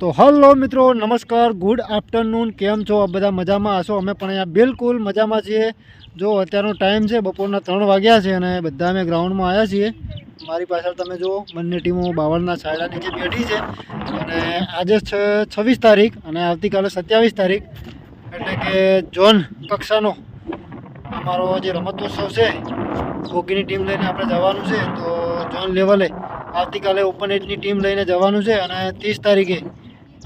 તો હલો મિત્રો, નમસ્કાર ગુડ આફ્ટરનૂન કેમ છો? બધા મજામાં હશો? અમે પણ અહીંયા બિલકુલ મજામાં છીએ. જો, અત્યારનો ટાઈમ છે, બપોરના ત્રણ વાગ્યા છે અને બધા અમે ગ્રાઉન્ડમાં આવ્યા છીએ. મારી પાછળ તમે જુઓ, બંને ટીમો બાવળના છાયડા નીચે બેઠી છે. અને આજે છે, છવ્વીસ તારીખ અને આવતીકાલે સત્યાવીસ તારીખ. એટલે કે ઝોન કક્ષાનો અમારો જે રમતોત્સવ છે હોકીની ટીમ લઈને આપણે જવાનું છે. તો ઝોન લેવલે આવતીકાલે ઓપન એજની ટીમ લઈને જવાનું છે અને ત્રીસ તારીખે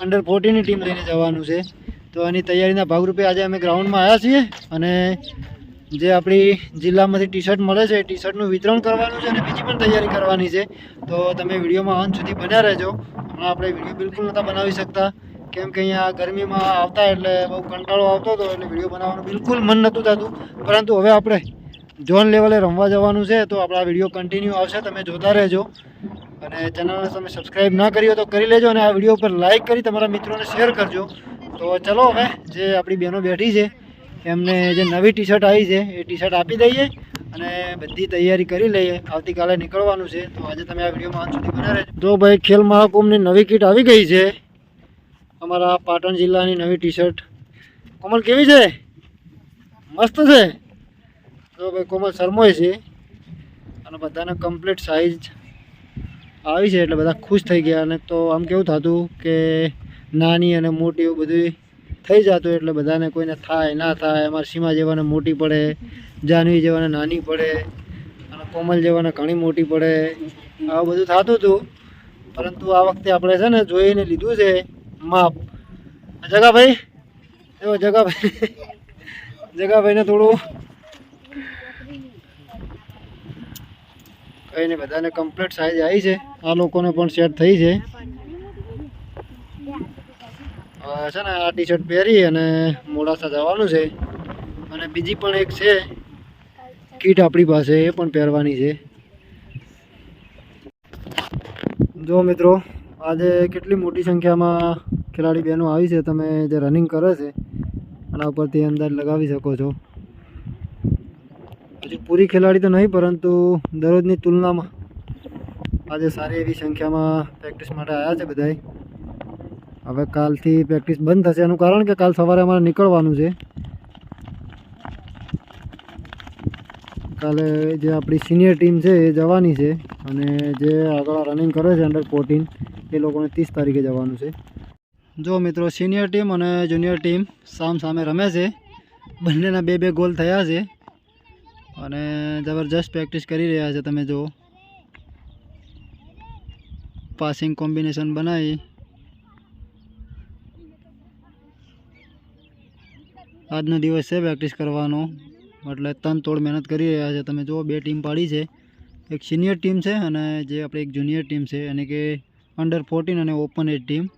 અંડર ફોર્ટીની ટીમ લઈને જવાનું છે. તો એની તૈયારીના ભાગરૂપે આજે અમે ગ્રાઉન્ડમાં આવ્યા છીએ અને જે આપણી જિલ્લામાંથી ટી શર્ટ મળે છે, એ ટી શર્ટનું વિતરણ કરવાનું છે અને બીજી પણ તૈયારી કરવાની છે. તો તમે વિડીયોમાં અંત સુધી બન્યા રહેજો. હમણાં આપણે વીડિયો બિલકુલ નહોતા બનાવી શકતા. કેમ કે અહીંયા ગરમીમાં આવતા એટલે બહુ કંટાળો આવતો હતો એટલે વીડિયો બનાવવાનું બિલકુલ મન નહોતું થતું. પરંતુ હવે આપણે ઝોન લેવલે રમવા જવાનું છે, તો આપણા વીડિયો કન્ટિન્યુ આવશે, તમે જોતા રહેજો. અને ચેનલને તમે સબસ્ક્રાઈબ ના કરી તો કરી લેજો, અને આ વીડિયો પર લાઇક કરી તમારા મિત્રોને શેર કરજો. તો ચલો હવે, જે આપણી બહેનો બેઠી છે, એમને જે નવી ટી શર્ટ આવી છે, એ ટી શર્ટ આપી દઈએ, અને બધી તૈયારી કરી લઈએ. આવતીકાલે નીકળવાનું છે, તો આજે તમે આ વિડીયોમાં અંત સુધી બના રહેજો. જો ભાઈ, ખેલ મહાકુંભની નવી કીટ આવી ગઈ છે. અમારા પાટણ જિલ્લાની નવી ટી શર્ટ કોમલ, કેવી છે? મસ્ત છે? તો ભાઈ, કોમલ શર્મોય છે અને બધાને કમ્પ્લીટ સાઇઝ આવી છે એટલે બધા ખુશ થઈ ગયા અને તો આમ કેવું થતું કે નાની અને મોટી એવું બધું થઈ જતું એટલે બધાને કોઈને થાય, ના થાય, અમારે સીમા જેવાને મોટી પડે, જાનવી જેવાને નાની પડે અને કોમલ જેવાને ઘણી મોટી પડે, આવું બધું થતું હતું. પરંતુ આ વખતે આપણે છે ને જોઈને લીધું છે માપ. જગાભાઈ એવો જગાભાઈ. જગાભાઈને થોડું કંઈ નહીં બધાને કમ્પ્લીટ સાઈઝ આવી છે. આ લોકોને પણ સેટ થઈ છે. છે ને, આ ટી શર્ટ પહેરી અને મોડાસા જવાનું છે. અને બીજી પણ એક છે, કીટ આપણી પાસે, એ પણ પહેરવાની છે. જો મિત્રો, આજે કેટલી મોટી સંખ્યામાં ખેલાડી બહેનો આવી છે, તમે જે રનિંગ કરે છે આના ઉપરથી અંદાજ લગાવી શકો છો. પૂરી ખેલાડી તો નહીં, પરંતુ દરરોજની તુલનામાં આજે સારી એવી સંખ્યામાં પ્રેક્ટિસ માટે આવ્યા છે બધાય. હવે કાલથી પ્રેક્ટિસ બંધ થશે, એનું કારણ કે કાલ સવારે અમારે નીકળવાનું છે. કાલે જે આપણી સિનિયર ટીમ છે એ જવાની છે અને જે આગળ રનિંગ કરે છે અંડર ફોર્ટીન એ લોકોને ત્રીસ તારીખે જવાનું છે. જો મિત્રો સિનિયર ટીમ અને જુનિયર ટીમ સામ સામે રમે છે. બંનેના બે બે ગોલ થયા છે. અને જબરજસ્ત પ્રેક્ટિસ કરી રહ્યા છે, તમે જુઓ. પાસિંગ કોમ્બિનેશન બનાવી. આજનો દિવસ છે પ્રેક્ટિસ કરવાનો. એટલે તન તોડ મહેનત કરી રહ્યા છે. તમે જુઓ, બે ટીમ પાડી છે. એક સિનિયર ટીમ છે અને જે આપણે એક જુનિયર ટીમ છે. એને કે અંડર ફોર્ટીન અને ઓપન એજ ટીમ